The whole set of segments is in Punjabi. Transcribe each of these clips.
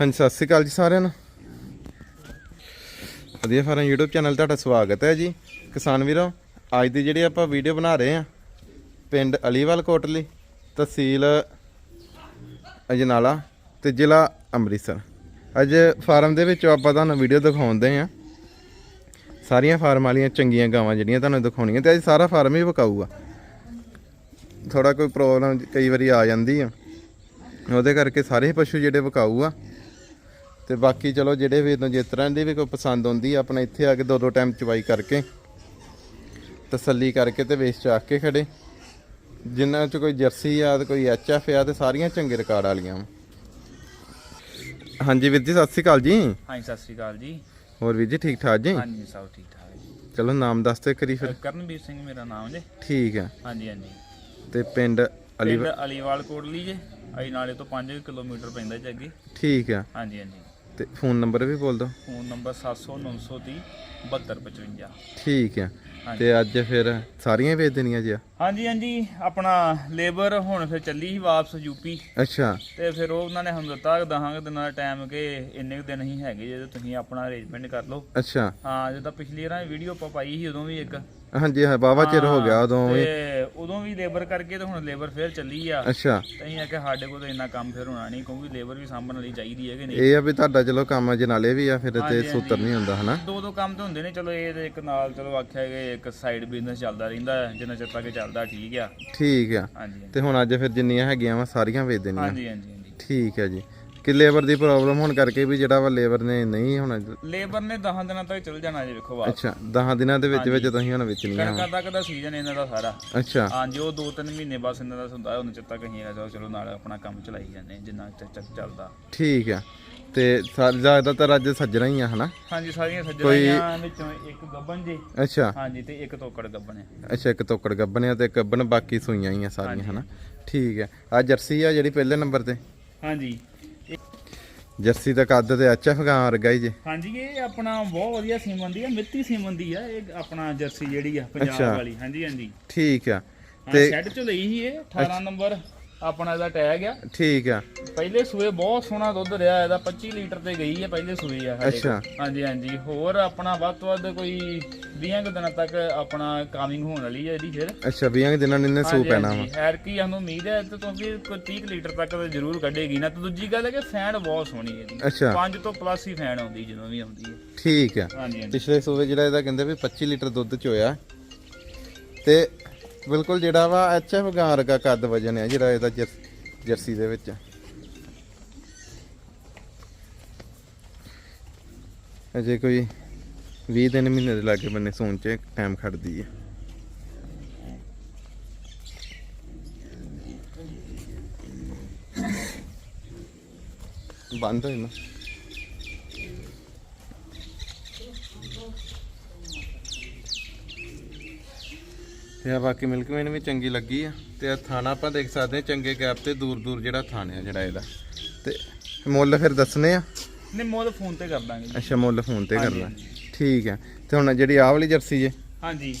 ਹਾਂਜੀ, ਸਤਿ ਸ਼੍ਰੀ ਅਕਾਲ ਜੀ ਸਾਰਿਆਂ ਨੂੰ। ਵਧੀਆ ਫਾਰਮ YouTube ਚੈਨਲ ਤੁਹਾਡਾ ਸਵਾਗਤ ਹੈ ਜੀ। ਕਿਸਾਨ ਵੀਰੋ, ਅੱਜ ਦੀ ਜਿਹੜੀ ਆਪਾਂ ਵੀਡੀਓ ਬਣਾ ਰਹੇ ਆ ਪਿੰਡ ਅਲੀਵਾਲ ਕੋਟਲੀ ਤਹਿਸੀਲ ਅਜਨਾਲਾ ਤੇ ਜ਼ਿਲ੍ਹਾ ਅੰਮ੍ਰਿਤਸਰ। ਅੱਜ ਫਾਰਮ ਦੇ ਵਿੱਚ ਆਪਾਂ ਤੁਹਾਨੂੰ ਵੀਡੀਓ ਦਿਖਾਉਂਦੇ ਆ ਸਾਰੀਆਂ ਫਾਰਮ ਵਾਲੀਆਂ ਚੰਗੀਆਂ ਗਾਵਾਂ ਜਿਹੜੀਆਂ ਤੁਹਾਨੂੰ ਦਿਖਾਉਣੀਆਂ ਤੇ ਅੱਜ ਸਾਰਾ ਫਾਰਮ ਹੀ ਵਿਕਾਊਗਾ ਥੋੜਾ ਕੋਈ ਪ੍ਰੋਬਲਮ ਕਈ ਵਾਰੀ ਆ ਜਾਂਦੀ ਆ। ਉਹਦੇ ਕਰਕੇ ਸਾਰੇ ਹੀ ਪਸ਼ੂ ਜਿਹੜੇ ਵਿਕਾਊ ਆ। ਤੇ ਬਾਕੀ ਚਲੋ ਜਿਹੜੇ ਵੀ ਨੂੰ ਜਿਸ ਤਰ੍ਹਾਂ ਦੀ ਵੀ ਕੋਈ ਪਸੰਦ ਆਉਂਦੀ ਆ ਆਪਣਾ ਇੱਥੇ ਆ ਕੇ ਦੋ ਦੋ ਟਾਈਮ ਚਵਾਈ ਕਰਕੇ ਤਸੱਲੀ ਕਰਕੇ ਤੇ ਵੇਚ ਚਾਕ ਕੇ ਖੜੇ। ਜਿਨ੍ਹਾਂ ਚ ਕੋਈ ਜਰਸੀ ਆ ਤੇ ਕੋਈ ਐਚਐਫ ਆ ਤੇ ਸਾਰੀਆਂ ਚੰਗੇ ਰਿਕਾਰਡ ਵਾਲੀਆਂ। ਹਾਂਜੀ ਵੀਰ ਜੀ ਸਤਿ ਸ਼੍ਰੀ ਅਕਾਲ ਜੀ। ਹਾਂਜੀ ਸਤਿ ਸ਼੍ਰੀ ਅਕਾਲ ਜੀ। ਹੋਰ ਵੀਰ ਜੀ ਠੀਕ ਠਾਕ ਜੀ? ਹਾਂਜੀ ਸਭ ਠੀਕ ਠਾਕ ਹੈ ਜੀ। ਚਲੋ ਨਾਮ ਦੱਸ ਤੇ ਕਰੀ ਫਿਰ। ਕਰਨਵੀਰ ਸਿੰਘ ਮੇਰਾ ਨਾਮ ਜੀ। ਠੀਕ ਆ। ਹਾਂਜੀ ਹਾਂਜੀ। ਤੇ ਪਿੰਡ ਅਲੀ ਪਿੰਡ ਅਲੀਵਾਲ ਕੋਟਲੀ ਜੇ। ਅਈ ਨਾਲੇ ਤੋਂ 5 ਕਿਲੋਮੀਟਰ ਪੈਂਦਾ ਜੀ ਅੱਗੇ। ਠੀਕ ਆ। ਹਾਂਜੀ ਹਾਂਜੀ। ਤੇ ਫੋਨ ਨੰਬਰ ਵੀ ਬੋਲ ਦਿਓ ਫੋਨ ਨੰਬਰ 70930 7255 ਠੀਕ ਆ ਹਾਂਜੀ। ਤੇ ਅੱਜ ਫਿਰ ਸਾਰੀਆਂ ਹੀ ਵੇਚ ਦੇਣੀਆਂ ਜੀ ਆ? ਹਾਂਜੀ ਹਾਂਜੀ। ਆਪਣਾ ਲੇਬਰ ਹੁਣ ਫਿਰ ਚੱਲੀ ਸੀ ਵਾਪਸ ਯੂਪੀ ਅੱਛਾ। ਤੇ ਫਿਰ ਉਹ ਉਹਨਾਂ ਨੇ ਹੁਣ ਦਿੱਤਾ ਦਹਾਂਗੇ ਦਿਨਾਂ ਦਾ ਟਾਈਮ ਕਿ ਇੰਨੇ ਕੁ ਦਿਨ ਹੀ ਹੈਗੇ ਜੇ ਤੁਸੀਂ ਆਪਣਾ ਅਰੇਂਜਮੈਂਟ ਕਰ ਲਓ। ਅੱਛਾ। ਹਾਂ ਜਿੱਦਾਂ ਪਿਛਲੀ ਵਾਰ ਵੀਡੀਓ ਆਪਾਂ ਪਾਈ ਸੀ ਉਦੋਂ ਵੀ ਇੱਕ। ਹਾਂਜੀ ਹਾਂ ਬਾਵਾ ਚਿਰ ਹੋ ਗਿਆ ਉਦੋਂ ਵੀ। ਤੇ ਉਦੋਂ ਵੀ ਲੇਬਰ ਕਰਕੇ ਤੇ ਹੁਣ ਲੇਬਰ ਫਿਰ ਚੱਲੀ ਆ। ਅੱਛਾ। ਤੇ ਅਸੀਂ ਆ ਕਿ ਸਾਡੇ ਕੋਲ ਤਾਂ ਇੰਨਾ ਕੰਮ ਫਿਰ ਹੋਣਾ ਨਹੀਂ ਕਿਉਂਕਿ ਲੇਬਰ ਵੀ ਸਾਂਭਣ ਵਾਲੀ ਚਾਹੀਦੀ ਹੈ ਕਿ ਨਹੀਂ। ਇਹ ਆ ਵੀ ਤੁਹਾਡਾ ਚਲੋ ਕੰਮ ਅਜ ਨਾਲੇ ਵੀ ਆ ਫਿਰ ਤੇ ਸੂਤਰ ਨਹੀਂ ਹੁੰਦਾ ਹਨਾ? ਦੋ ਦੋ ਕੰਮ ਤਾਂ ਹੁੰਦੇ ਨੇ ਚਲੋ ਇਹ ਤੇ ਇੱਕ ਨਾਲ ਚਲੋ ਆਖਿਆ ਕਿ ਇੱਕ ਸਾਈਡ ਬਿਜ਼ਨਸ ਚੱਲਦਾ ਰਹਿੰਦਾ ਹੈ ਜਿੰਨਾ ਚਿਰ ਤੱਕ ਚੱਲਦਾ ਠੀਕ ਆ। ਠੀਕ ਆ। ਹਾਂਜੀ ਤੇ ਹੁਣ ਅੱਜ ਫਿਰ ਜਿੰਨੀਆਂ ਹੈਗੀਆਂ ਵਾ ਸਾਰੀਆਂ ਵੇਚ ਦੇਣੀਆਂ। ਹਾਂਜੀ ਹਾਂਜੀ ਹਾਂਜੀ। ਠੀਕ ਹੈ ਜੀ। ਕਿ ਲੇਬਰ ਦੀ ਪ੍ਰੋਬਲਮ ਹੋਣ ਕਰਕੇ ਵੀ ਜਿਹੜਾ ਵਾ ਲੇਬਰ ਨੇ ਨਹੀਂ ਹੋਣਾ ਲੇਬਰ ਨੇ 10 ਦਿਨਾਂ ਤੱਕ ਚੱਲ ਜਾਣਾ ਜੇ ਵੇਖੋ ਵਾਪਸ ਅੱਛਾ 10 ਦਿਨਾਂ ਦੇ ਵਿੱਚ ਵਿੱਚ ਤੁਸੀਂ ਹੁਣ ਵੇਚਣੀਆਂ ਵਾ। ਕਣਕਾਂ ਤੱਕ ਦਾ ਸੀਜ਼ਨ ਇਹਨਾਂ ਦਾ ਸਾਰਾ। ਅੱਛਾ। ਹਾਂਜੀ ਉਹ ਦੋ ਤਿੰਨ ਮਹੀਨੇ ਬਸ ਇਹਨਾਂ ਦਾ ਹੁੰਦਾ ਉਹਨਾਂ ਚਿਰ ਤੱਕ ਅਸੀਂ ਆ ਜਾਓ ਚਲੋ ਨਾਲ ਆਪਣਾ ਕੰਮ ਚਲਾਈ ਜਾਂਦੇ ਹਾਂ, ਜਿੰਨਾ ਚਿਰ ਤੱਕ ਚੱਲਦਾ। ਠੀਕ ਆ। ਤੇ ਸਾ- ਜ਼ਿਆਦਾਤਰ ਅੱਜ ਸੱਜਣਾ ਹੀ ਆ ਹਨਾ? ਹਾਂਜੀ ਸਾਰੀਆਂ ਸੱਜਣਾਂ ਵਿੱਚੋਂ ਇੱਕ ਗੱਬਨ ਜੀ। ਅੱਛਾ। ਹਾਂਜੀ ਤੇ ਇੱਕ ਤੋਕੜ ਗੱਬਨ ਹੈ ਅੱਛਾ ਇੱਕ ਤੋਕੜ ਗੱਬਨ ਆ ਤੇ ਇੱਕ ਗੱਬਨ ਬਾਕੀ ਸੂਈਆਂ ਹੀ ਆ ਸਾਰੀਆਂ ਹਨਾ? ਠੀਕ ਆ। ਆ ਜਰਸੀ ਆ ਜਿਹੜੀ ਪਹਿਲੇ ਨੰਬਰ ਤੇ? ਹਾਂਜੀ। ਜਰਸੀ ਦਾ ਕੱਦ ਤੇ ਐਚਐਫ ਗਾਂ ਵਰਗਾ ਹੀ ਜੇ। ਹਾਂਜੀ ਇਹ ਆਪਣਾ ਬਹੁਤ ਵਧੀਆ ਸੀਮਨ ਦੀ ਆ ਮਿੱਤੀ ਸੀਮਨ ਦੀ ਆ ਇਹ ਆਪਣਾ ਜਰਸੀ ਜਿਹੜੀ ਆ ਅੱਛਾ। ਪੰਜਾਬ ਵਾਲੀ। ਹਾਂਜੀ ਹਾਂਜੀ। ਠੀਕ ਆ। ਹਾਂ ਤੇ ਸ਼ੈੱਡ ਚ ਲਈ ਸੀ ਇਹ 18 ਨੰਬਰ। ਆਪਣਾ ਇਹਦਾ ਟੈਗ ਆ। ਠੀਕ ਆ। ਪਹਿਲੇ ਸੂਏ ਬਹੁਤ ਸੋਹਣਾ ਦੁੱਧ ਰਿਹਾ ਇਹਦਾ 25 ਲੀਟਰ ਤੇ ਗਈ ਹੈ ਪਹਿਲੇ ਸੂਏ ਆ ਸਾਡੇ ਕੋਲ। ਅੱਛਾ। ਹਾਂਜੀ ਹਾਂਜੀ। ਹੋਰ ਆਪਣਾ ਵੱਧ ਤੋਂ ਵੱਧ ਕੋਈ 20 ਕੁ ਦਿਨਾਂ ਤੱਕ ਆਪਣਾ ਕਾਮਿੰਗ ਹੋਣ ਵਾਲੀ ਹੈ ਇਹਦੀ ਫਿਰ। ਅੱਛਾ 20 ਦਿਨਾਂ ਨੂੰ ਇਹਨੇ ਸੂ ਹਾਂਜੀ, ਪੈਣਾ ਵਾ ਹਾਂਜੀ। ਐਰ ਕੀ ਸਾਨੂੰ ਉਮੀਦ ਹੈ ਤੇ ਕਿਉਂਕਿ ਕੋਈ 30 ਕੁ ਲੀਟਰ ਤੱਕ ਤਾਂ ਜ਼ਰੂਰ ਕੱਢੇਗੀ ਨਾ। ਤੇ ਦੂਜੀ ਗੱਲ ਹੈ ਕਿ ਫੈਨ ਬਹੁਤ ਸੋਹਣੀ ਹੈ ਇਹਦੀ। ਅੱਛਾ। 5 ਤੋਂ ਪਲੱਸ ਹੀ ਫੈਨ ਆਉਂਦੀ ਜਦੋਂ ਵੀ ਆਉਂਦੀ ਹੈ। ਠੀਕ ਆ। ਹਾਂਜੀ ਹਾਂਜੀ। ਪਿਛਲੇ ਸੂਵੇ ਜਿਹੜਾ ਇਹਦਾ ਕਹਿੰਦੇ ਵੀ 25 ਲੀਟਰ ਦੁੱਧ ਚੋਇਆ ਤੇ ਬਿਲਕੁਲ ਜਿਹੜਾ ਵਾ ਐਚਐਫ ਗਾਂ ਵਰਗਾ ਕੱਦ ਵਜਨ ਹੈ ਜਿਹੜਾ ਇਹਦਾ ਜਰਸੀ ਦੇ ਵਿੱਚ। ਅਜੇ ਕੋਈ 20 ਦਿਨ ਮਹੀਨੇ ਦੇ ਲਾਗੇ ਬੰਨੇ ਸੂਣ ਚ ਟਾਈਮ ਖੜਦੀ ਹੈ ਬੰਦ ਹੋਈ ਨਾ। ਤੇ ਆ ਬਾਕੀ ਮਿਲਕ ਮੈਨ ਵੀ ਚੰਗੀ ਲੱਗੀ ਆ। ਤੇ ਆ ਥਾਣਾ ਆਪਾਂ ਦੇਖ ਸਕਦੇ ਹਾਂ ਚੰਗੇ ਗੈਪ ਤੇ ਦੂਰ ਦੂਰ ਜਿਹੜਾ ਥਾਣਾ ਆ ਜਿਹੜਾ ਇਹਦਾ। ਤੇ ਮੁੱਲ ਫਿਰ ਦੱਸਨੇ ਆ? ਨਹੀਂ ਮੁੱਲ ਫੋਨ ਤੇ ਕਰ ਦਾਂਗੇ। ਅੱਛਾ ਮੁੱਲ ਫੋਨ ਤੇ ਕਰਨਾ ਠੀਕ ਆ। ਤੇ ਹੁਣ ਜਿਹੜੀ ਆਹ ਵਾਲੀ ਜਰਸੀ ਜੇ ਹਾਂਜੀ।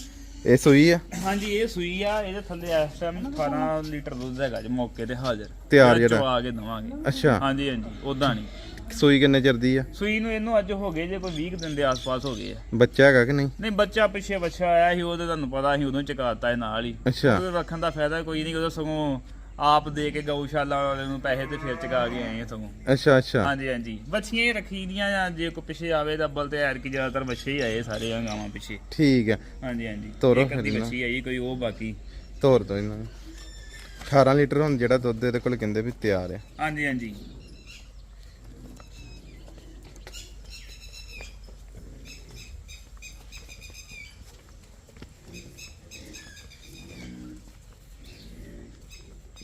ਇਹ ਸੂਈ ਆ? ਹਾਂਜੀ ਇਹ ਸੂਈ ਆ ਇਹਦੇ ਥੱਲੇ ਇਸ ਟਾਈਮ 18 ਲੀਟਰ ਦੁੱਧ ਹੈਗਾ ਜੀ ਮੌਕੇ ਤੇ ਹਾਜ਼ਰ। ਤਿਆਰ ਜਿਹੜਾ ਚਵਾ ਕੇ ਦਵਾਂਗੇ। ਅੱਛਾ। ਹਾਂਜੀ ਹਾਂਜੀ ਉਦਾਂ ਨਹੀਂ। ਸੂਈ ਕਿੰਨੇ ਚਿਰ ਦੀ ਆ? ਸੂਈ ਨੂੰ ਇਹਨੂੰ ਅੱਜ ਹੋ ਗਏ ਜੇ ਕੋਈ 20 ਕੁ ਦਿਨ ਦੇ ਆਸ-ਪਾਸ ਹੋ ਗਏ ਆ। ਬੱਚਾ ਹੈਗਾ ਕਿ ਨਹੀਂ? ਨਹੀਂ ਬੱਚਾ ਪਿੱਛੇ ਬੱਚਾ ਆਇਆ ਸੀ ਉਹਦੇ ਤੁਹਾਨੂੰ ਪਤਾ ਸੀ ਉਦੋਂ ਚਕਾਤਾ ਇਹ ਨਾਲ ਹੀ। ਅੱਛਾ। ਉਹਦੇ ਰੱਖਣ ਦਾ ਫਾਇਦਾ ਕੋਈ ਨਹੀਂ ਉਹਦਾ ਸਗੋਂ ਆਪ ਦੇ ਕੇ ਗਊਸ਼ਾਲਾ ਵਾਲੇ ਨੂੰ ਪੈਸੇ ਤੇ ਫਿਰ ਚਕਾ ਕੇ ਆਏ ਆ ਸਗੋਂ। ਅੱਛਾ ਅੱਛਾ। ਹਾਂਜੀ ਹਾਂਜੀ। ਬੱਚੀਆਂ ਹੀ ਰੱਖੀ ਦੀਆਂ ਜਾਂ ਜੇ ਕੋਈ ਪਿੱਛੇ ਆਵੇ ਤਾਂ ਅੱਬਲ ਤੇ ਐਰ ਕੀ ਜ਼ਿਆਦਾਤਰ ਬੱਚੇ ਹੀ ਆਏ ਸਾਰੇ ਆ ਗਾਵਾਂ ਪਿੱਛੇ। ਠੀਕ ਆ। ਹਾਂਜੀ ਹਾਂਜੀ। ਤੋਰੋ ਇੱਕ ਅੱਧੀ। ਬੱਚੀ ਆਈ ਕੋਈ ਉਹ ਬਾਕੀ। ਤੋਰ ਦੋ ਇਹਨਾਂ ਨੂੰ। 18 ਲੀਟਰ ਹੁਣ ਜਿਹੜਾ ਦੁੱਧ ਇਹਦੇ ਕੋਲ ਕਹਿੰਦੇ ਵੀ ਤਿਆਰ ਆ। ਹਾਂਜੀ ਹਾਂਜੀ।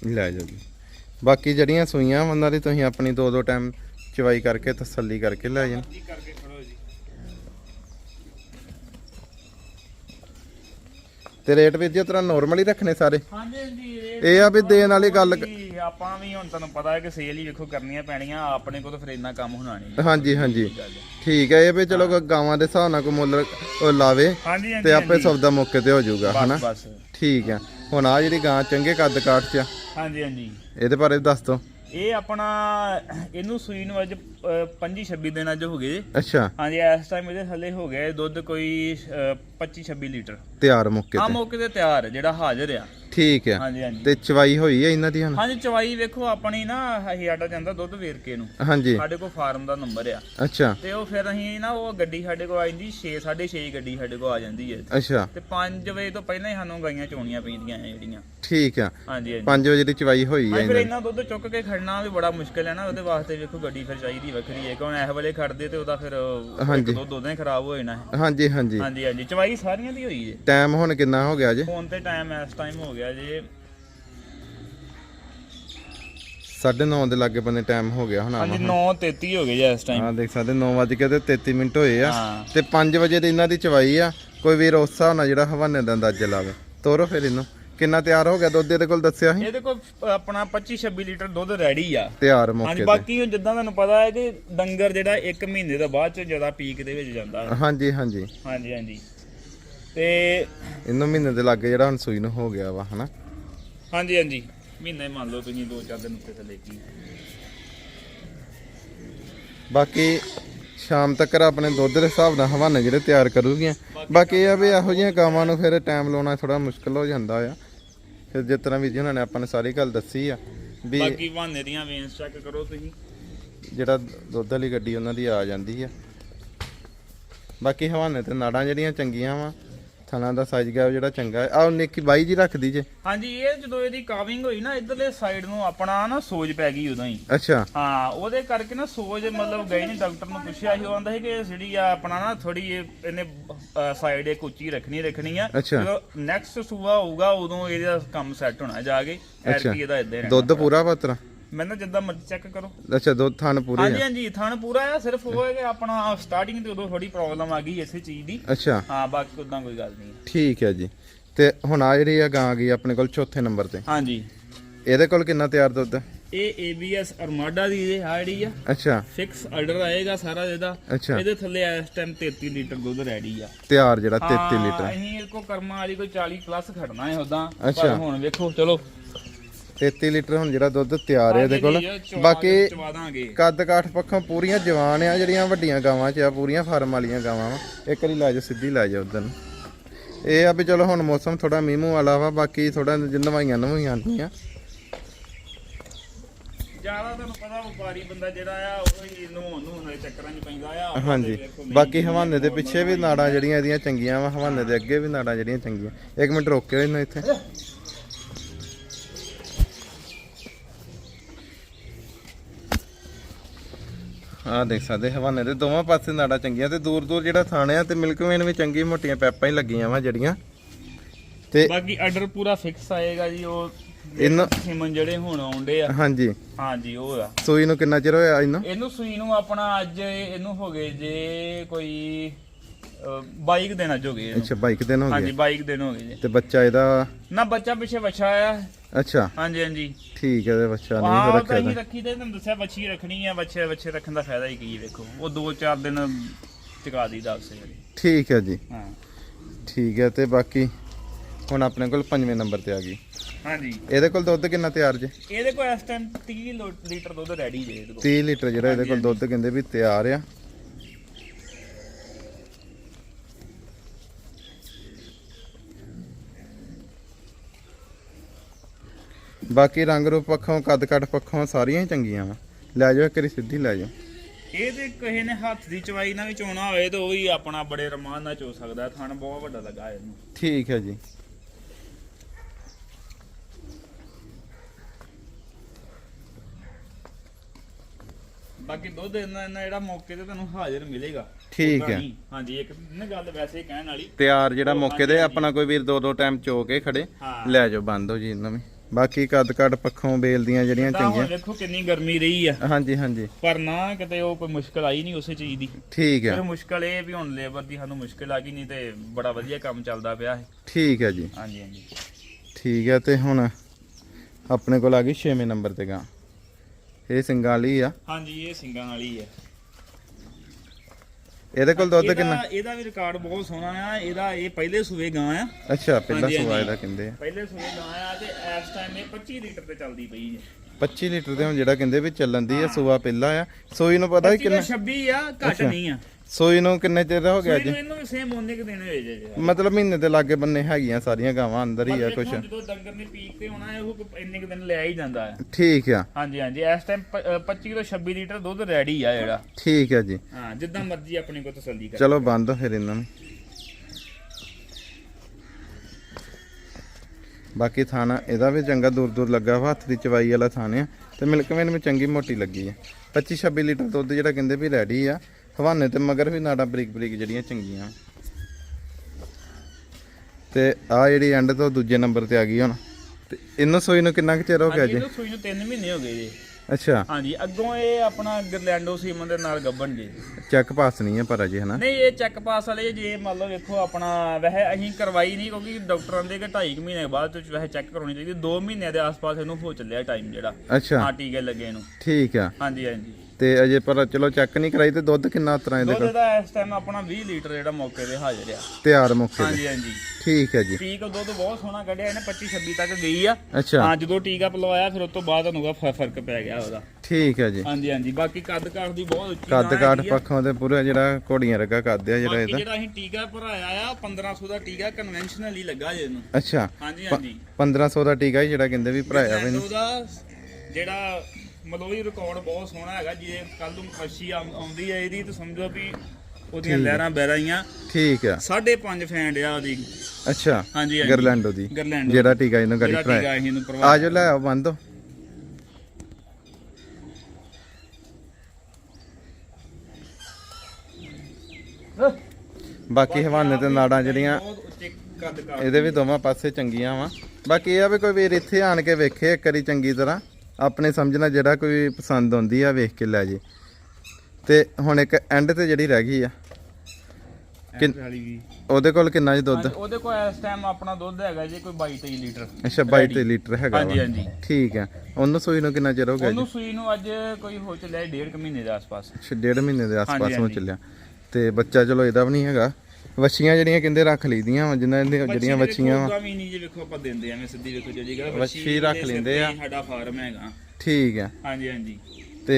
ਲੈ ਜਾਓ ਜੀ। ਬਾਕੀ ਜਿਹੜੀਆਂ ਸੂਈਆਂ ਉਹਨਾਂ ਦੀ ਤੁਸੀਂ ਆਪਣੀ ਦੋ ਦੋ ਟਾਈਮ ਚਵਾਈ ਕਰਕੇ ਤਸੱਲੀ ਕਰਕੇ ਲੈ ਜਾਣ ਤੇ ਰੇਟ ਵੀ ਜੇ ਤਰ੍ਹਾਂ ਨਾਰਮਲ ਹੀ ਰੱਖਣੇ ਸਾਰੇ? ਹਾਂਜੀ ਹਾਂਜੀ ਇਹ ਆ ਵੀ ਦੇਣ ਵਾਲੀ ਗੱਲ ਜੀ, ਆਪਾਂ ਵੀ ਹੁਣ ਤੁਹਾਨੂੰ ਪਤਾ ਹੈ ਕਿ ਸੇਲ ਹੀ ਵੇਖੋ ਕਰਨੀਆਂ ਪੈਣੀਆਂ ਆਪਣੇ ਕੋਲ ਤਾਂ ਫਿਰ ਇੰਨਾ ਕੰਮ ਹੋਣਾ ਨਹੀਂ। ਹਾਂਜੀ ਹਾਂਜੀ। ਠੀਕ ਹੈ ਇਹ ਵੀ ਚਲੋ ਗਾਵਾਂ ਦੇ ਹਿਸਾਬ ਨਾਲ ਕੋਈ ਮੁੱਲ ਲਾਵੇ ਹਾਂਜੀ ਹਾਂਜੀ ਤੇ ਆਪੇ ਸੌਦਾ ਮੌਕੇ ਤੇ ਹੋ ਜਾਊਗਾ ਹਨਾ? ਠੀਕ ਹੈ। ਹੁਣ ਆ ਜਿਹੜੀ ਗਾਂ ਚੰਗੇ ਕੱਦ ਕਾਠ ਚ ਆ, ਹਾਂਜੀ ਹਾਂਜੀ। ਇਹਦੇ ਬਾਰੇ ਦੱਸ ਦੋ। ਇਹ ਆਪਣਾ ਇਹਨੂੰ ਸੂਈ ਨੂੰ ਅੱਜ 25 26 ਦਿਨ ਅੱਜ ਹੋ ਗਏ। ਅੱਛਾ। ਹਾਂਜੀ ਇਸ ਟਾਈਮ ਇਹਦੇ ਥੱਲੇ ਹੋ ਗਿਆ ਦੁੱਧ ਕੋਈ 25 26 ਲੀਟਰ। ਤਿਆਰ ਮੁੱਕੇ ਆ ਤੇ। ਮੌਕੇ ਤੇ ਤਿਆਰ ਜਿਹੜਾ ਹਾਜ਼ਰ ਆ। ਠੀਕ ਆ। ਹਾਂਜੀ ਹਾਂਜੀ। ਤੇ ਚਵਾਈ ਹੋਈ ਹੈ ਇਹਨਾਂ ਦੀ ਹੁਣ? ਹਾਂਜੀ ਚਵਾਈ ਵੇਖੋ ਆਪਣੀ ਨਾ ਅਸੀਂ ਆਡਾ ਜਾਂਦਾ ਦੁੱਧ ਵੇਰਕੇ ਨੂੰ ਹਾਂਜੀ। ਸਾਡੇ ਕੋਲ ਫਾਰਮ ਦਾ ਨੰਬਰ ਆ। ਅੱਛਾ। ਤੇ ਉਹ ਫਿਰ ਅਸੀਂ ਨਾ ਉਹ ਗੱਡੀ ਸਾਡੇ ਕੋਲ ਆ ਜਾਂਦੀ 6 6:30 ਗੱਡੀ ਸਾਡੇ ਕੋਲ ਆ ਜਾਂਦੀ ਹੈ। ਅੱਛਾ। ਤੇ 5 ਵਜੇ ਤੋਂ ਪਹਿਲਾਂ ਹੀ ਸਾਨੂੰ ਗਾਈਆਂ ਚੋਣੀਆਂ ਪੈਂਦੀਆਂ ਆ ਜਿਹੜੀਆਂ। ਠੀਕ ਆ। ਹਾਂਜੀ ਹਾਂਜੀ। 5 ਵਜੇ ਦੀ ਚਵਾਈ ਹੋਈ ਹੈ ਹਾਂ ਫਿਰ ਇਹਨਾਂ ਦੁੱਧ ਚੁੱਕ ਕੇ ਖੜਨਾ ਵੀ ਬੜਾ ਮੁਸ਼ਕਿਲ ਹੈ ਨਾ ਉਹਦੇ ਵਾਸਤੇ ਵੇਖੋ ਗੱਡੀ ਫਿਰ ਚਾਹੀਦੀ ਵੱਖਰੀ ਹੈ। ਕਿਉਂ ਇਸ ਵੇਲੇ ਖੜਦੇ ਤੇ ਉਹਦਾ ਫਿਰ ਇੱਕ ਹਾਂਜੀ। ਦੋ ਦੁੱਧ ਹੀ ਖਰਾਬ ਹੋ ਜਾਣਾ। ਹਾਂਜੀ ਹਾਂਜੀ। ਹਾਂਜੀ ਹਾਂਜੀ। ਚਵਾਈ ਸਾਰੀਆਂ ਦੀ ਹੋਈ ਹੈ? ਟਾਈਮ ਹੁਣ ਕਿੰਨਾ ਹੋ ਗਿਆ ਜੇ? ਫੋਨ ਤੇ ਟਾਈਮ ਇਸ ਟਾਈਮ ਹੋ ਗਿਆ। ਜੇ। 9:30 ਦੇ ਲਾਗੇ ਬੰਨੇ ਟਾਈਮ ਹੋ ਗਿਆ ਹੁਣ ਹਾਂਜੀ 9:33 ਹੋ ਗਏ ਜੀ ਇਸ ਟਾਈਮ ਹਾਂ ਦੇਖ ਸਕਦੇ 9 ਵਜੇ ਕੇ ਤੇ 33 ਮਿੰਟ ਹੋਏ ਆ। ਹਾਂ। ਤੇ 5 ਵਜੇ ਦੀ ਇਹਨਾਂ ਦੀ ਚਵਾਈ ਆ। ਕੋਈ ਵੀਰ ਉਸ ਹਿਸਾਬ ਨਾਲ ਜਿਹੜਾ ਹਵਾਨੇ ਦਾ ਅੰਦਾਜ਼ਾ ਲਾਵੇ। ਤੋਰੋ ਫਿਰ ਇਹਨੂੰ। ਕਿੰਨਾ ਤਿਆਰ ਹੋ ਗਿਆ ਦੁੱਧ ਇਹਦੇ ਕੋਲ ਦੱਸਿਆ ਸੀ? ਇਹਦੇ ਕੋਲ ਆਪਣਾ 25 26 ਲੀਟਰ ਦੁੱਧ ਰੈਡੀ ਆ। ਤਿਆਰ ਹਾਂਜੀ ਮੌਕੇ ਤੇ। ਬਾਕੀ ਹੁਣ ਜਿੱਦਾਂ ਤੁਹਾਨੂੰ ਪਤਾ ਹੈ ਕਿ ਡੰਗਰ ਜਿਹੜਾ 1 ਮਹੀਨੇ ਤੋਂ ਬਾਅਦ ਚ ਜ਼ਿਆਦਾ ਪੀਕ ਦੇ ਵਿੱਚ ਜਾਂਦਾ। ਹਾਂਜੀ ਹਾਂਜੀ। ਹਾਂਜੀ ਹਾਂਜੀ। ਤੇ ਇਹਨੂੰ ਮਹੀਨੇ ਦੇ ਲਾਗੇ ਜਿਹੜਾ ਹੁਣ ਸੂਈ ਨੂੰ ਹੋ ਗਿਆ ਵਾ ਹਨਾ? ਹਾਂਜੀ ਹਾਂਜੀ। ਮਹੀਨੇ ਮੰਨ ਲਓ ਤੁਸੀਂ 2-4 ਦਿਨ ਉੱਤੇ ਥੱਲੇ ਕੀ ਬਾਕੀ ਸ਼ਾਮ ਤੱਕ ਆਪਣੇ ਦੁੱਧ ਦੇ ਹਿਸਾਬ ਨਾਲ ਹਵਾਨੇ ਜਿਹੜੇ ਤਿਆਰ ਕਰੂਗੀਆਂ। ਬਾਕੀ ਇਹ ਆ ਵੀ ਇਹੋ ਜਿਹੀਆਂ ਗਾਵਾਂ ਨੂੰ ਫਿਰ ਟਾਈਮ ਲਾਉਣਾ ਥੋੜਾ ਮੁਸ਼ਕਲ ਹੋ ਜਾਂਦਾ ਆ। ਫਿਰ ਜਿਸ ਤਰ੍ਹਾਂ ਵੀ ਜੀ ਉਹਨਾਂ ਨੇ ਆਪਾਂ ਨੂੰ ਸਾਰੀ ਗੱਲ ਦੱਸੀ ਆ ਵੀ ਬਾਕੀ ਬਹਾਨੇ ਦੀਆਂ ਵੇਨਸ ਚੈੱਕ ਕਰੋ ਤੁਸੀਂ। ਜਿਹੜਾ ਦੁੱਧ ਵਾਲੀ ਗੱਡੀ ਉਹਨਾਂ ਦੀ ਆ ਜਾਂਦੀ ਆ। ਬਾਕੀ ਹਵਾਨੇ ਤੇ ਨਾੜਾਂ ਜਿਹੜੀਆਂ ਚੰਗੀਆਂ ਵਾ ਥਣਾ ਦਾ ਸਾਈਜ਼ ਗਿਆ ਜਿਹੜਾ ਚੰਗਾ ਆ ਨਿੱਕੀ ਬਾਈ ਜੀ ਰੱਖਦੀ ਜੇ। ਹਾਂਜੀ ਇਹ ਜਦੋਂ ਇਹਦੀ ਕਾਵਿੰਗ ਹੋਈ ਨਾ ਇਧਰਲੇ ਸਾਈਡ ਨੂੰ ਆਪਣਾ ਨਾ ਸੋਜ ਪੈ ਗਈ ਉਦੋਂ ਹੀ। ਅੱਛਾ। ਹਾਂ ਉਹਦੇ ਕਰਕੇ ਨਾ ਸੋਜ ਮਤਲਬ ਗਈ ਨਹੀਂ ਡਾਕਟਰ ਨੂੰ ਪੁੱਛਿਆ ਸੀ ਉਹ ਆਂਦਾ ਸੀ ਕਿ ਜਿਹੜੀ ਆ ਆਪਣਾ ਨਾ ਥੋੜੀ ਇਹਨੇ ਸਾਈਡ ਇੱਕ ਉੱਚੀ ਰੱਖਣੀ ਰੱਖਣੀ ਆ। ਜਦੋਂ ਨੈਕਸਟ ਸੂਆ ਹੋਊਗਾ ਉਦੋਂ ਇਹਦਾ ਕੰਮ ਸੈੱਟ ਹੋਣਾ ਜਾ ਕੇ। ਐਰਕੀ ਇਹਦਾ ਇਦਾਂ ਦੁੱਧ ਪੂਰਾ ਪਤਰਾ? ਮੈਂ ਨਾ ਜਿੱਦਾਂ ਮਰਜ਼ੀ ਚੈੱਕ ਕਰੋ। ਅੱਛਾ ਦੁੱਧ ਥਣ ਪੂਰੇ ਹਾਂਜੀ ਆ। ਹਾਂਜੀ ਥਣ ਪੂਰਾ ਆ ਸਿਰਫ ਉਹ ਹੈ ਕਿ ਆਪਣਾ ਸਟਾਰਟਿੰਗ ਤੇ ਉਦੋਂ ਥੋੜੀ ਪ੍ਰੋਬਲਮ ਆ ਗਈ ਇਸੇ ਚੀਜ਼ ਦੀ। ਅੱਛਾ। ਹਾਂ ਬਾਕੀ ਉਦਾਂ ਕੋਈ ਗੱਲ ਨਹੀਂ ਠੀਕ ਹੈ ਜੀ। ਤੇ ਹੁਣ ਆ ਜਿਹੜੀ ਆ ਗਾਂ ਗਈ ਆਪਣੇ ਕੋਲ ਚੌਥੇ ਨੰਬਰ ਤੇ। ਹਾਂਜੀ। ਇਹਦੇ ਕੋਲ ਕਿੰਨਾ ਤਿਆਰ ਦੁੱਧ? ਇਹ ABS ਅਰਮਾਡਾ ਦੀ ਇਹ ਆੜੀ ਆ। ਅੱਛਾ। ਫਿਕਸ ਆਰਡਰ ਆਏਗਾ ਸਾਰਾ ਇਹਦਾ। ਅੱਛਾ। ਇਹਦੇ ਥੱਲੇ ਇਸ ਟਾਈਮ 33 ਲੀਟਰ ਦੁੱਧ ਰੈਡੀ ਆ। ਤਿਆਰ ਜਿਹੜਾ 33 ਹਾਂ, ਲੀਟਰ। ਅਸੀਂ ਇਹ ਕੋ ਕਰਮਾਂ ਵਾਲੀ ਕੋਈ 40 ਪਲੱਸ ਖੜਨਾ ਹੈ ਉਦਾਂ। ਪਰ ਹੁਣ ਵੇਖੋ ਚਲੋ 33 ਲੀਟਰ ਹੁਣ ਜਿਹੜਾ ਦੁੱਧ ਤਿਆਰ ਹੈ ਇਹਦੇ ਕੋਲ। ਬਾਕੀ ਕੱਦ ਕਾਠ ਪੱਖੋਂ ਪੂਰੀਆਂ ਜਵਾਨ ਆ ਜਿਹੜੀਆਂ ਵੱਡੀਆਂ ਗਾਵਾਂ ਚ ਆ ਪੂਰੀਆਂ ਫਾਰਮ ਵਾਲੀਆਂ ਗਾਵਾਂ ਵਾ। ਇੱਕ ਵਾਰੀ ਲੈ ਜਾ ਸਿੱਧੀ ਲੈ ਜਾ ਨੂੰ। ਇਹ ਆ ਵੀ ਚਲੋ ਹੁਣ ਮੌਸਮ ਥੋੜਾ ਮੀਂਹ ਵਾਲਾ ਵਾ ਬਾਕੀ ਥੋੜਾ ਨਵਾਈਆਂ ਨਵਾਈਆਂ ਆਉਂਦੀਆਂ। ਜ਼ਿਆਦਾ ਤੁਹਾਨੂੰ ਪਤਾ ਵਪਾਰੀ ਬੰਦਾ ਜਿਹੜਾ ਆ ਉਹ ਹੀ ਨੂੰ ਨੂੰ ਨਾਲੇ ਚੱਕਰਾਂ 'ਚ ਪੈਂਦਾ ਆ। ਆਪਾਂ ਹਾਂਜੀ। ਬਾਕੀ ਹਵਾਨੇ ਦੇ ਪਿੱਛੇ ਵੀ ਨਾੜਾਂ ਜਿਹੜੀਆਂ ਇਹਦੀਆਂ ਚੰਗੀਆਂ ਵਾ ਹਵਾਨੇ ਦੇ ਅੱਗੇ ਵੀ ਨਾੜਾਂ ਜਿਹੜੀਆਂ ਚੰਗੀਆਂ। ਇੱਕ ਮਿੰਟ ਰੋਕਿਓ ਇਹਨੂੰ ਇੱਥੇ। ਆਹ ਦੇਖ ਸਕਦੇ ਹਵਾਨੇ ਦੇ ਦੋਵਾਂ ਪਾਸੇ ਨਾੜਾਂ ਚੰਗੀਆਂ ਤੇ ਦੂਰ ਦੂਰ ਜਿਹੜਾ ਥਾਣੇ ਆ ਤੇ ਮਿਲਕ ਵੇਨ ਵੀ ਚੰਗੀ ਮੋਟੀਆਂ ਪੈਪਾਂ ਹੀ ਲੱਗੀਆਂ ਵਾ ਜਿਹੜੀਆਂ। ਤੇ ਬਾਕੀ ਆਰਡਰ ਪੂਰਾ ਫਿਕਸ ਆਏਗਾ ਜੀ ਉਹ ਇਹਨੂੰ ਸਿਮਨ ਜਿਹੜੇ ਹੁਣ ਆਉਂਦੇ ਆ। ਹਾਂਜੀ। ਹਾਂਜੀ ਉਹ ਆ। ਸੂਈ ਨੂੰ ਕਿੰਨਾ ਚਿਰ ਹੋਇਆ ਇਹਨੂੰ? ਇਹਨੂੰ ਸੂਈ ਨੂੰ ਆਪਣਾ ਅੱਜ ਇਹਨੂੰ ਹੋ ਗਏ ਜੇ ਕੋਈ 22 ਦਿਨ ਅੱਜ ਹੋ ਗਏ ਇਹਨੂੰ। ਅੱਛਾ ਬਾਈਕ ਦਿਨ ਹੋ ਹਾਂਜੀ ਗਏ 22 ਦਿਨ ਹੋ ਗਏ ਜੀ। ਤੇ ਬੱਚਾ ਇਹਦਾ ਨਾ ਬੱਚਾ ਪਿੱਛੇ ਬੱਚਾ ਆਇਆ ਅੱਛਾ। ਹਾਂਜੀ ਹਾਂਜੀ। ਠੀਕ ਹੈ ਤੇ ਬੱਚਾ ਨਹੀਂ ਰੱਖਿਆ ਤਾਂ ਤਾਂ। ਹੀ ਰੱਖੀ ਤੇ ਤੁਹਾਨੂੰ ਦੱਸਿਆ ਬੱਚੀ ਰੱਖਣੀ ਆ ਬੱਚੇ ਬੱਚੇ ਰੱਖਣ ਦਾ ਫਾਇਦਾ ਹੀ ਕੀ ਵੇਖੋ। ਉਹ 2-4 ਦਿਨ ਚੁਕਾ ਦੀ ਦੱਸ ਜੀ ਠੀਕ ਹੈ ਜੀ। ਹਾਂ। ਠੀਕ ਹੈ ਤੇ ਬਾਕੀ ਹੁਣ ਆਪਣੇ ਕੋਲ ਪੰਜਵੇਂ ਨੰਬਰ ਤੇ ਆ ਗਈ। ਹਾਂਜੀ। ਇਹਦੇ ਕੋਲ ਦੁੱਧ ਕਿੰਨਾ ਤਿਆਰ ਜੇ? ਇਹਦੇ ਕੋਲ ਇਸ ਟਾਈਮ 30 ਲੋ- ਲੀਟਰ ਦੁੱਧ ਰੈਡੀ ਜੇ ਇਹਦੇ ਕੋਲ। 30 ਲੀਟਰ ਜਿਹੜਾ ਇਹਦੇ ਕੋਲ ਦੁੱਧ ਕਹਿੰਦੇ ਵੀ ਤਿਆਰ ਆ। ਬਾਕੀ ਰੰਗ ਰੂਪ ਪੱਖੋਂ ਕੱਦ ਕੱਟ ਪੱਖੋਂ ਸਾਰੀਆਂ ਹੀ ਚੰਗੀਆਂ ਵਾ। ਲੈ ਜਾਓ ਇੱਕ ਵਾਰੀ ਸਿੱਧੀ ਲੈ ਜਾਓ। ਇਹ ਤੇ ਕਿਸੇ ਨੇ ਹੱਥ ਦੀ ਚਵਾਈ ਨਾਲ ਵੀ ਚੋਣਾ ਹੋਵੇ ਤਾਂ ਉਹ ਵੀ ਆਪਣਾ ਬੜੇ ਰਮਾਨ ਨਾਲ ਚੋ ਸਕਦਾ। ਥਣ ਬਹੁਤ ਵੱਡਾ ਲੱਗਾ ਇਹਨੂੰ। ਠੀਕ ਹੈ ਜੀ। ਬਾਕੀ ਦੁੱਧ ਇਹਨਾਂ ਇਹਨਾਂ ਜਿਹੜਾ ਮੌਕੇ ਤੇ ਤੁਹਾਨੂੰ ਹਾਜ਼ਰ ਮਿਲੇਗਾ ਠੀਕ ਹੈ। ਹਾਂਜੀ ਇੱਕ ਨਾ ਗੱਲ ਵੈਸੇ ਕਹਿਣ ਵਾਲੀ। ਤਿਆਰ ਜਿਹੜਾ ਮੌਕੇ ਤੇ ਆਪਣਾ ਕੋਈ ਵੀਰ ਦੋ ਦੋ ਟਾਈਮ ਚੋ ਕੇ ਖੜੇ। ਲੈ ਜਾਓ ਬੰਦ ਹੋ ਜੀ ਇਹਨਾਂ ਵੀ। ਬਾਕੀ ਕੱਦ ਕੱਟ ਪੱਖੋਂ ਬੇਲ ਦੀਆਂ ਜਿਹੜੀਆਂ ਚੰਗੀਆਂ। ਵੇਖੋ ਕਿੰਨੀ ਗਰਮੀ ਰਹੀ ਆ। ਹਾਂਜੀ ਹਾਂਜੀ। ਪਰ ਨਾ ਕਿਤੇ ਉਹ ਕੋਈ ਮੁਸ਼ਕਲ ਆਈ ਨਹੀਂ ਉਸੇ ਚੀਜ਼ ਦੀ। ਠੀਕ ਹੈ ਫਿਰ ਮੁਸ਼ਕਲ ਇਹ ਵੀ ਹੁਣ ਲੇਬਰ ਦੀ ਸਾਨੂੰ ਮੁਸ਼ਕਲ ਆ ਗਈ ਨਹੀਂ ਤੇ ਬੜਾ ਵਧੀਆ ਕੰਮ ਚੱਲਦਾ ਪਿਆ ਹੈ ਠੀਕ ਹੈ ਜੀ। ਹਾਂਜੀ ਹਾਂਜੀ। ਠੀਕ ਹੈ ਤੇ ਹੁਣ ਆਪਣੇ ਕੋਲ ਆ ਗਈ 6ਵੇਂ ਨੰਬਰ ਤੇ ਗਾਂ। ਇਹ ਸਿੰਗਾਂ ਵਾਲੀ ਆ। ਹਾਂਜੀ ਇਹ ਸਿੰਗਾਂ ਵਾਲੀ ਹੈ ਇਹਦੇ ਕੋਲ ਦੁੱਧ ਇਹਦਾ- ਕਿੰਨਾ? ਇਹਦਾ ਵੀ ਰਿਕਾਰਡ ਬਹੁਤ ਸੋਹਣਾ ਆ। ਇਹਦਾ ਇਹ ਪਹਿਲੇ ਸੂਏ ਗਾਂ ਆ। ਅੱਛਾ ਪਹਿਲਾ ਹਾਂਜੀ, ਸੂਆ ਹਾਂਜੀ। ਇਹਦਾ ਕਹਿੰਦੇ ਆ। ਪਹਿਲੇ ਸੂਏ ਗਾਂ ਆ ਤੇ ਇਸ ਟਾਈਮ ਇਹ 25 ਲੀਟਰ ਤੇ ਚੱਲਦੀ ਪਈ ਹੈ 25 ਲੀਟਰ ਤੇ ਹੁਣ ਜਿਹੜਾ ਕਹਿੰਦੇ ਵੀ ਚੱਲਣ ਦੀ ਆ ਸੂਆ ਪਹਿਲਾ ਆ। ਸੋਈ ਨੂੰ ਪਤਾ ਹੀ ਕਿੰਨਾ 26 ਆ ਘੱਟ ਨਹੀਂ ਆ। ਸੋਈ ਨੂੰ ਕਿੰਨੇ ਚਿਰ ਦਾ ਹੋ ਗਿਆ ਜੀ? ਇਹਨੂੰ ਸੇਮ ਉਹਨੇ ਕਿ ਦੇਣੇ ਹੋਏ ਜੇ ਮਤਲਬ ਮਹੀਨੇ ਦੇ ਲਾਗੇ ਬੰਨੇ ਹੈਗੀਆਂ ਸਾਰੀਆਂ ਗਾਵਾਂ ਅੰਦਰ ਹੀ ਆ ਕੁਛ। ਜਦੋਂ ਡੰਗਰ ਨੇ ਪੀਕ ਤੇ ਹੋਣਾ ਉਹ ਇੰਨੇ ਕੁ ਦਿਨ ਲਿਆ ਹੀ ਜਾਂਦਾ ਹੈ। ਠੀਕ ਆ। ਹਾਂਜੀ ਹਾਂਜੀ ਇਸ ਟਾਈਮ 25 ਤੋਂ 26 ਲੀਟਰ ਦੁੱਧ ਰੈਡੀ ਆ ਜਿਹੜਾ। ਠੀਕ ਆ ਜੀ। ਹਾਂ ਜਿੱਦਾਂ ਮਰਜ਼ੀ ਆਪਣੀ ਕੋ ਤਸੱਲੀ ਕਰ। ਚਲੋ ਬੰਦ ਫਿਰ ਇਹਨਾਂ ਨੂੰ। ਬਾਕੀ ਥਾਣਾ ਇਹਦਾ ਵੀ ਚੰਗਾ ਦੂਰ ਦੂਰ ਲੱਗਾ ਵਾ ਹੱਥ ਦੀ ਚਵਾਈ ਵਾਲਾ ਥਾਣ ਤੇ ਮਿਲਕ ਵੇਨ ਵੀ ਚੰਗੀ ਮੋਟੀ ਲੱਗੀ ਆ। 25 26 ਲੀਟਰ ਦੁੱਧ ਜਿਹੜਾ ਕਹਿੰਦੇ ਵੀ ਰੈਡੀ ਆ ਹਵਾਨੇ ਤੇ ਮਗਰ ਵੀ ਨਾੜਾ ਬਰੀਕ ਬਰੀਕ ਜਿਹੜੀਆਂ ਚੰਗੀਆਂ। ਤੇ ਆ ਜਿਹੜੀ ਐਂਡ ਤੋਂ ਦੂਜੇ ਨੰਬਰ ਤੇ ਆ ਗਈ ਹੁਣ। ਤੇ ਇਹਨੂੰ ਸੋਈ ਨੂੰ ਕਿੰਨਾ ਕੁ ਚਿਰ ਹੋ ਗਿਆ ਜੀ? ਇਹਨੂੰ ਸੂਈ ਨੂੰ 3 ਮਹੀਨੇ ਹੋ ਗਏ ਜੀ। ਅੱਛਾ। ਹਾਂਜੀ ਅੱਗੋਂ ਇਹ ਆਪਣਾ ਗਰਲੈਂਡੋ ਸੀਮਨ ਦੇ ਨਾਲ ਗੱਬਣ ਜੀ। ਚੈੱਕ ਪਾਸ ਨਹੀਂ ਆ ਪਰ ਅਜੇ ਹਨਾ? ਨਹੀਂ ਇਹ ਚੈੱਕ ਪਾਸ ਵਾਲੇ ਜੇ ਮੰਨ ਲਓ ਵੇਖੋ ਆਪਣਾ ਵੈਸੇ ਅਸੀਂ ਕਰਵਾਈ ਨਹੀਂ ਕਿਉਂਕਿ ਡਾਕਟਰਾਂ ਦੇ ਕਿ 2.5 ਮਹੀਨੇ ਬਾਅਦ ਵਿੱਚ ਵੈਸੇ ਚੈੱਕ ਕਰਾਉਣੀ ਚਾਹੀਦੀ। 2 ਮਹੀਨਿਆਂ ਦੇ ਆਸ-ਪਾਸ ਇਹਨੂੰ ਹੋ ਚੱਲਿਆ ਟਾਈਮ ਜਿਹੜਾ। ਅੱਛਾ। ਹਾਂ ਟੀਕੇ ਲੱਗੇ ਇਹਨੂੰ ਠੀਕ ਆ। ਹਾਂਜੀ ਹਾਂਜੀ। ਤੇ ਅਜੇ ਪਰ ਚਲੋ ਚੈੱਕ ਨਹੀਂ ਕਰਾਈ ਤੇ ਦੁੱਧ ਕਿੰਨਾ ਤਰ੍ਹਾਂ ਇਹਦੇ ਦੁੱਧ ਕੋਲ? ਦਾ ਇਸ ਟਾਈਮ ਆਪਣਾ 20 ਲੀਟਰ ਜਿਹੜਾ ਮੌਕੇ ਤੇ ਹਾਜ਼ਰ ਆ। ਤਿਆਰ ਮੁੱਕੇ ਤੇ। ਹਾਂਜੀ ਹਾਂਜੀ। ਠੀਕ ਹੈ ਜੀ। ਪੀਕ ਦੁੱਧ ਬਹੁਤ ਸੋਹਣਾ ਕੱਢਿਆ ਇਹਨੇ 25 26 ਤੱਕ ਗਈ ਆ। ਅੱਛਾ। ਹਾਂ ਜਦੋਂ ਟੀਕਾ ਪਲਵਾਇਆ ਫਿਰ ਉਸ ਤੋਂ ਬਾਅਦ ਤੁਹਾਨੂੰ ਫ- ਫ਼ਰਕ ਪੈ ਗਿਆ ਉਹਦਾ। ਠੀਕ ਹੈ ਜੀ। ਹਾਂਜੀ ਹਾਂਜੀ। ਬਾਕੀ ਕੱਦ ਕਾਠ ਦੀ ਬਹੁਤ ਉੱਚੀ ਕੱਦ ਕਾਠ ਹੈਗੀ ਆ। ਪੱਖੋਂ ਤੇ ਪੂਰਾ ਜਿਹੜਾ ਘੋੜੀਆਂ ਰਗਾ ਕੱਦ ਆ ਜਿਹੜਾ ਬਾਕੀ ਇਹਦਾ। ਜਿਹੜਾ ਅਸੀਂ ਟੀਕਾ ਭਰਾਇਆ ਆ 1500 ਦਾ ਟੀਕਾ ਕਨਵੈਨਸ਼ਨਲ ਹੀ ਲੱਗਾ ਜੇ ਇਹਨੂੰ। ਅੱਛਾ। ਹਾਂਜੀ ਹਾਂਜੀ। 1500 ਦਾ ਟੀਕਾ ਹੀ ਜਿਹੜਾ ਕਹਿੰਦੇ ਵੀ ਭਰਾਇਆ ਵਾ ਉਹਦਾ ਜਿਹੜਾ ਵੀ ਰਿਕਾਰਡ ਬਹੁਤ ਸੋਹਣਾ ਹੈਗਾ ਜੇ ਕੱਲ ਨੂੰ ਖੁਸ਼ੀ ਆਉਂਦੀ ਹੈ ਇਹਦੀ ਤਾਂ ਸਮਝੋ ਵੀ ਉਹਦੀਆਂ ਲਹਿਰਾਂ ਬਹਿਰਾਈਆਂ ਠੀਕ ਆ। 5.5 ਫੈਂਡ ਆ ਉਹਦੀ। ਅੱਛਾ। ਹਾਂਜੀ ਗਰਲੈਂਡੋ ਦੀ। ਜਿਹੜਾ ਟੀਕਾ ਇਹਨੂੰ ਗਾੜੀ ਭਰਾਇਆ। ਆ ਜਾਓ ਲੈ ਬੰਦ। ਦੋ ਬਾਕੀ ਹਵਾਨੇ ਤੇ ਨਾੜਾਂ ਜਿਹੜੀਆਂ ਇਹਦੇ ਵੀ ਦੋਵਾਂ ਪਾਸੇ ਚੰਗੀਆਂ ਵਾ। ਬਾਕੀ ਇਹ ਆ ਵੀ ਕੋਈ ਵੀਰ ਇੱਥੇ ਆਣ ਕੇ ਵੇਖੇ ਇੱਕ ਵਾਰੀ ਚੰਗੀ ਤਰ੍ਹਾਂ। ਆਪਣੇ ਸਮਝਣਾ ਜਿਹੜਾ ਕੋਈ ਪਸੰਦ ਆਉਂਦੀ ਆ ਵੇਖ ਕੇ ਲੈ ਜੇ। ਤੇ ਹੁਣ ਇੱਕ ਐਂਡ ਤੇ ਜਿਹੜੀ ਰਹਿ ਗਈ ਆ। ਕਿੰਨ- ਵਾਲੀ ਵੀ। ਉਹਦੇ ਕੋਲ ਕਿੰਨਾ ਜੀ ਦੁੱਧ? ਹਾਂਜੀ, ਉਹਦੇ ਕੋਲ ਇਸ ਟਾਈਮ ਆਪਣਾ ਦੁੱਧ ਹੈਗਾ ਜੀ ਕੋਈ 22 23 ਲੀਟਰ। ਅੱਛਾ 22 ਲੀਟਰ ਹੈਗਾ ਹਾਂਜੀ ਵਾ। ਹਾਂਜੀ। ਠੀਕ ਆ। ਉਹਨੂੰ ਸੂਈ ਨੂੰ ਕਿੰਨਾ ਚਿਰ ਹੋ ਗਿਆ ਜੀ? ਉਹਨੂੰ ਸੂਈ ਨੂੰ ਅੱਜ ਕੋਈ ਹੋ ਚੱਲਿਆ ਡੇਢ ਕੁ ਮਹੀਨੇ ਦੇ ਆਸ-ਪਾਸ। ਅੱਛਾ, ਡੇਢ ਮਹੀਨੇ ਦੇ ਆਸ-ਪਾਸ ਹਾਂਜੀ, ਹੋ ਹਾਂਜੀ। ਚੱਲਿਆ। ਤੇ ਬੱਚਾ ਚਲੋ ਇਹਦਾ ਵੀ ਨਹੀਂ ਹੈਗਾ। ਵੱਛੀਆਂ ਜਿਹੜੀਆਂ ਕਹਿੰਦੇ ਰੱਖ ਲਈਦੀਆਂ ਵਾ ਜਿਨ੍ਹਾਂ ਦੀਆਂ ਜਿਹੜੀਆਂ ਵੱਛੀਆਂ ਵਾ। ਵੀ ਨਹੀਂ ਜੇ ਵੇਖੋ ਆਪਾਂ ਦਿੰਦੇ ਐਵੇਂ ਸਿੱਧੀ ਵੇਖੋ ਜੀ ਜਿਹੜਾ ਵੱਛੀ ਰੱਖ ਲੈਂਦੇ ਆ। ਸਾਡਾ ਫਾਰਮ ਹੈਗਾ। ਠੀਕ ਆ। ਹਾਂਜੀ ਹਾਂਜੀ। ਤੇ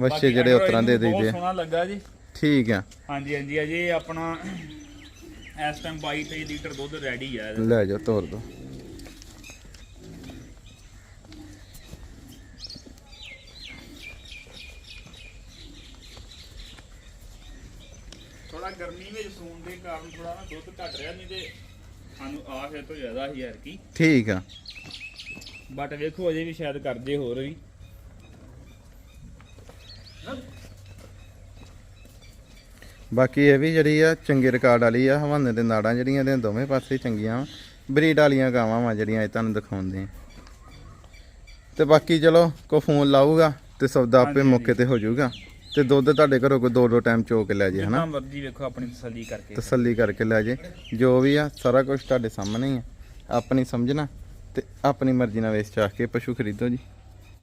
ਵੱਛੇ ਜਿਹੜੇ ਤਰ੍ਹਾਂ ਦੇ ਦੇਈਦੇ ਆ। ਸੋਹਣਾ ਲੱਗਾ ਜੀ। ਠੀਕ ਆ। ਹਾਂਜੀ ਹਾਂਜੀ ਅਜੇ ਆਪਣਾ ਇਸ ਟਾਈਮ 22 23 ਲੀਟਰ ਦੁੱਧ ਰੈਡੀ ਆ। ਲੈ ਜਾਓ ਤੋਰ ਦੋ ਥੋੜਾ ਗਰਮੀ ਵਿੱਚ ਸੂਣ ਦੇ ਕਾਰਨ ਥੋੜਾ ਨਾ ਦੁੱਧ ਘਟ ਰਿਹਾ ਨਹੀਂ ਤੇ ਸਾਨੂੰ ਆ ਫਿਰ ਤੋਂ ਜ਼ਿਆਦਾ ਹੀ ਯਾਰ ਕੀ ਠੀਕ ਆ। ਬਟ ਵੇਖੋ ਅਜੇ ਵੀ ਸ਼ਾਇਦ ਕਰਦੇ ਹੋਰ ਵੀ। ਬਾਕੀ ਇਹ ਵੀ ਜਿਹੜੀ ਆ ਚੰਗੇ ਰਿਕਾਰਡ ਵਾਲੀ ਆ ਹਵਾਨੇ ਦੇ ਨਾੜਾਂ ਜਿਹੜੀਆਂ ਇਹਦੇ ਦੋਵੇਂ ਪਾਸੇ ਚੰਗੀਆਂ ਬਰੀਡ ਵਾਲੀਆਂ ਗਾਵਾਂ ਵਾ ਜਿਹੜੀਆਂ ਇਹ ਤੁਹਾਨੂੰ ਦਿਖਾਉਂਦੇ ਆ। ਤੇ ਬਾਕੀ ਚਲੋ ਕੋ ਫੋਨ ਲਾਊਗਾ ਤੇ ਸੌਦਾ ਆਪੇ ਮੌਕੇ ਤੇ ਹੋ ਜਾਊਗਾ ਤੇ ਦੁੱਧ ਤੁਹਾਡੇ ਘਰੋਂ ਕੋਈ ਦੋ ਦੋ ਟਾਈਮ ਚੋ ਕੇ ਲੈ ਜੇ ਹਨਾ? ਜਿੰਨਾ ਮਰਜ਼ੀ ਵੇਖੋ ਆਪਣੀ ਤਸੱਲੀ ਕਰਕੇ। ਤਸੱਲੀ ਕਰਕੇ ਲੈ ਜੇ। ਜੋ ਵੀ ਆ ਸਾਰਾ ਕੁਝ ਤੁਹਾਡੇ ਸਾਹਮਣੇ ਹੀ ਆ। ਆਪਣੀ ਸਮਝਣਾ ਤੇ ਆਪਣੀ ਮਰਜ਼ੀ ਨਾਲ ਵੇਚ ਚਾਹ ਕੇ ਪਸ਼ੂ ਖਰੀਦੋ ਜੀ।